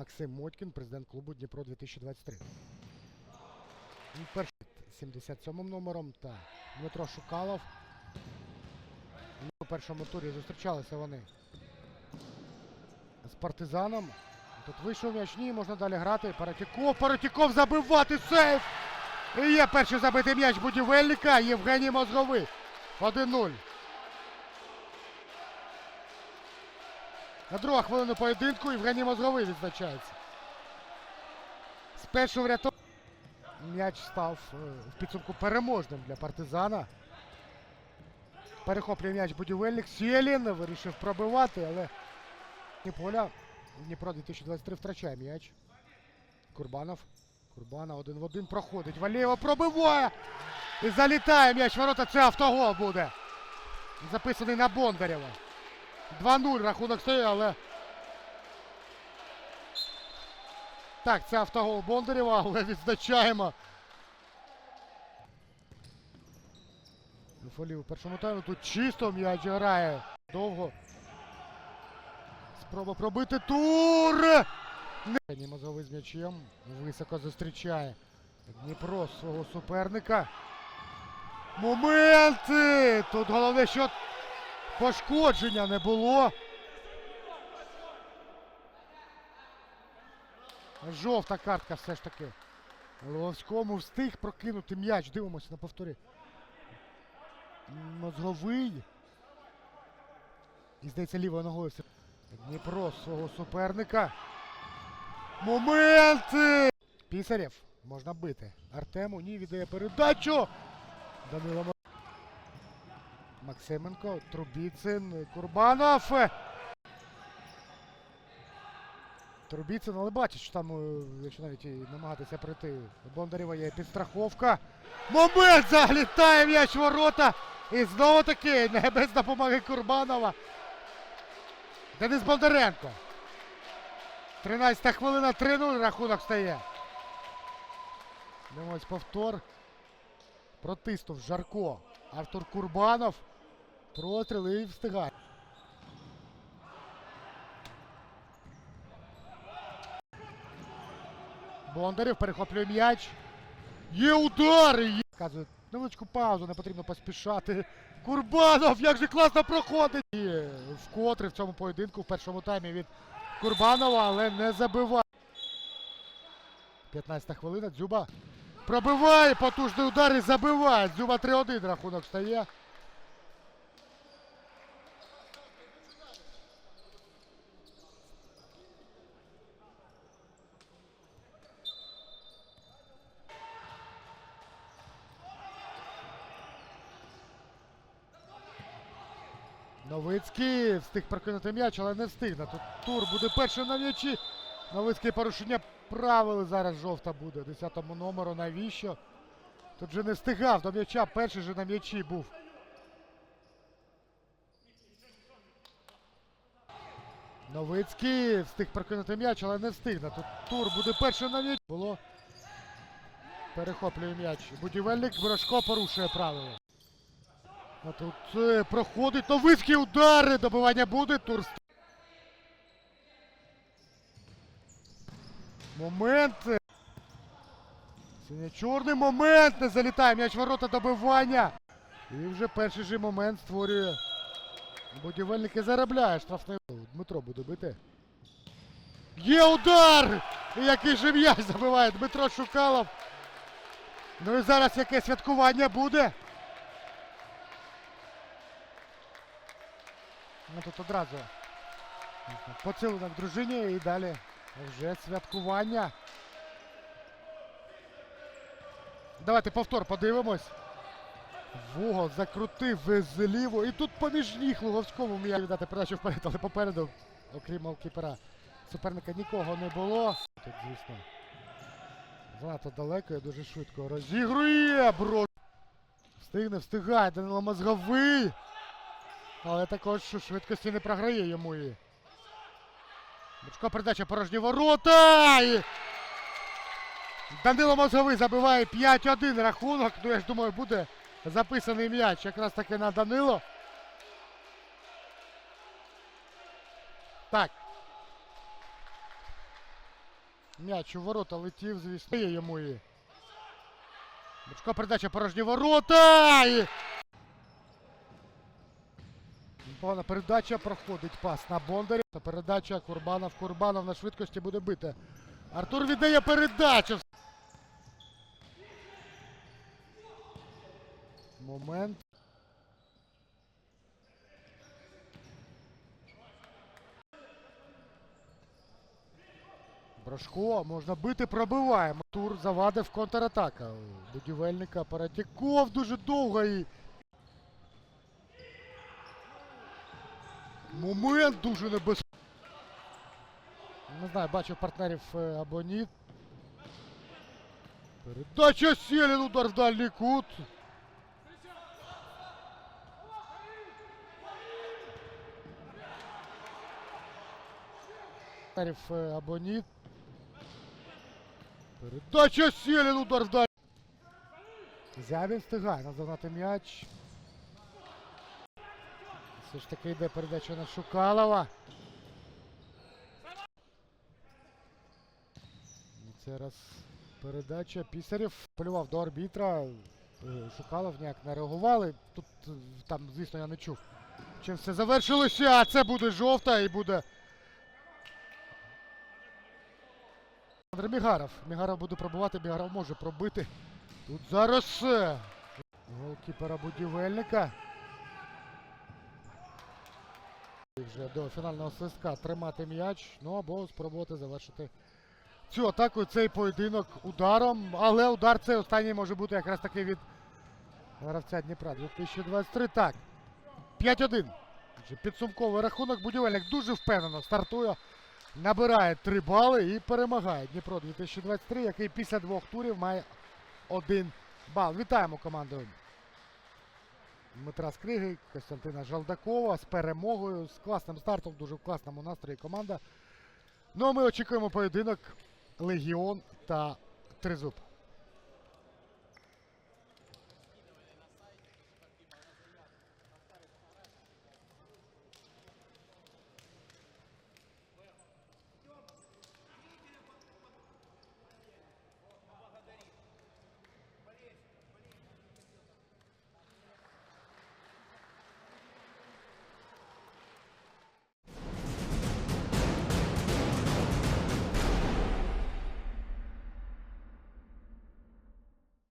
Максим Мотькін, президент клубу Дніпро 2023. Він перший під 77 номером та Дмитро Шукалов. У першому турі зустрічалися вони з партизаном. Тут вийшов м'яч, ні, можна далі грати. Паратіков, Паратіков забивати сейф! І є перший забитий м'яч будівельника Євгеній Мозговий. 1-0. На друга хвилину поєдинку Євгеній Мозговий відзначається. Спершу врятов... М'яч став е, в підсумку переможним для партизана. Перехоплює м'яч будівельник. Сєлін вирішив пробивати, але Поля Дніпро 2023 втрачає м'яч. Курбанов. Курбана один в один проходить. Валєєва пробиває. І залітає м'яч. Ворота це автогол буде. Записаний на Бондарєва. 2-0 рахунок стоїть, але. Так, це автогол Бондарєва, але відзначаємо. Фолі у першому таймі тут чисто м'яч грає. Довго. Спроба пробити тур. Мозговий з м'ячем. Високо зустрічає Дніпро свого суперника. Моменти! Тут головне, що пошкодження не було. Жовта картка все ж таки. Ловському встиг прокинути м'яч. Дивимося на повторі. Мозговий. І здається, лівою ногою. Дніпро свого суперника. Моменти! Пісарєв. Можна бити. Артему ні, віддає передачу. Данило Максименко, Трубіцин, Курбанов. Трубіцин, але бачить, що там, е, якщо навіть намагатися прийти, Бондарєва є підстраховка. Момент заглітає м'яч ворота. І знову таки не без допомоги Курбанова. Денис Бондаренко. 13 хвилина 3-0 рахунок стає. Дивимось повтор. Протиснув Жарко. Артур Курбанов. Простріл і встигає. Бондарів перехоплює м'яч. Є удар! Є... Показує невеличку паузу, не потрібно поспішати. Курбанов, як же класно проходить! І вкотре в цьому поєдинку в першому таймі від Курбанова, але не забиває. 15 хвилина. Дзюба пробиває потужний удар і забиває. Дзюба 3-1 рахунок стає. Новицький встиг прокинути м'яч, але не встигне. Тут тур буде перший на м'ячі. Новицький порушення правил зараз жовта буде. 10-му номеру. Навіщо? Тут же не встигав до м'яча. Перший же на м'ячі був. Новицький встиг прокинути м'яч, але не встигне. Тут тур буде перший на м'ячі. Було. Перехоплює м'яч. Будівельник Брошко порушує правила. А тут проходить Новицький удари. Добивання буде. Тур. ст- Момент. Синя-чорний момент. Не залітає. М'яч ворота добивання. І вже перший же момент створює. Будівельник і заробляє штрафний. Дмитро буде бити. Є удар! І який же м'яч забиває Дмитро Шукалов. Ну і зараз яке святкування буде. Ну тут одразу поцілунок дружині і далі вже святкування. Давайте повтор подивимось. Вугол закрутив зліво. І тут поміж ніг Луговському м'яч віддати передачу вперед, але попереду, окрім голкіпера, суперника нікого не було. Тут, звісно, занадто далеко і дуже швидко розігрує. Бро. Встигне, встигає. Данило Мозговий. Але також швидкості не програє йому і. Бучко передача порожні ворота. І... Данило Мозговий забиває 5-1 рахунок. Ну я ж думаю, буде записаний м'яч якраз таки на Данило. Так. М'яч у ворота летів, звісно. Йому і. Бучко передача порожні ворота! І... Непогана передача проходить пас на Бондарі. Та передача Курбанов. Курбанов на швидкості буде бити. Артур віддає передачу. Момент. Брашко, можна бити, пробиваємо. Тур завадив контратака. Будівельника Паратіков дуже довго і. Момент дуже небезпечний. Не знаю, бачив партнерів е, або ні. Передача Селін, удар в дальній кут. Партнерів е, або ні. Передача Селін, удар в дальній. Зябін встигає наздогнати м'яч. Все ж таки йде передача на Шукалова. І це раз передача. Пісарів полював до арбітра. Е, Шукалов ніяк не реагували. Тут е, там, звісно, я не чув. Чим все завершилося, а це буде жовта і буде. Олександр Мігаров. Мігаров буде пробувати, Мігаров може пробити. Тут зараз е, голкіпера будівельника. І Вже до фінального свистка тримати м'яч, ну або спробувати завершити цю атаку, цей поєдинок ударом. Але удар цей останній може бути якраз таки від гравця Дніпра 2023. Так. 5-1. Підсумковий рахунок. Будівельник дуже впевнено стартує. Набирає 3 бали і перемагає Дніпро 2023, який після двох турів має один бал. Вітаємо команду Дмитра Скриги, Костянтина Жалдакова з перемогою, з класним стартом, дуже в класному настрої команда. Ну а ми очікуємо поєдинок Легіон та Тризуб.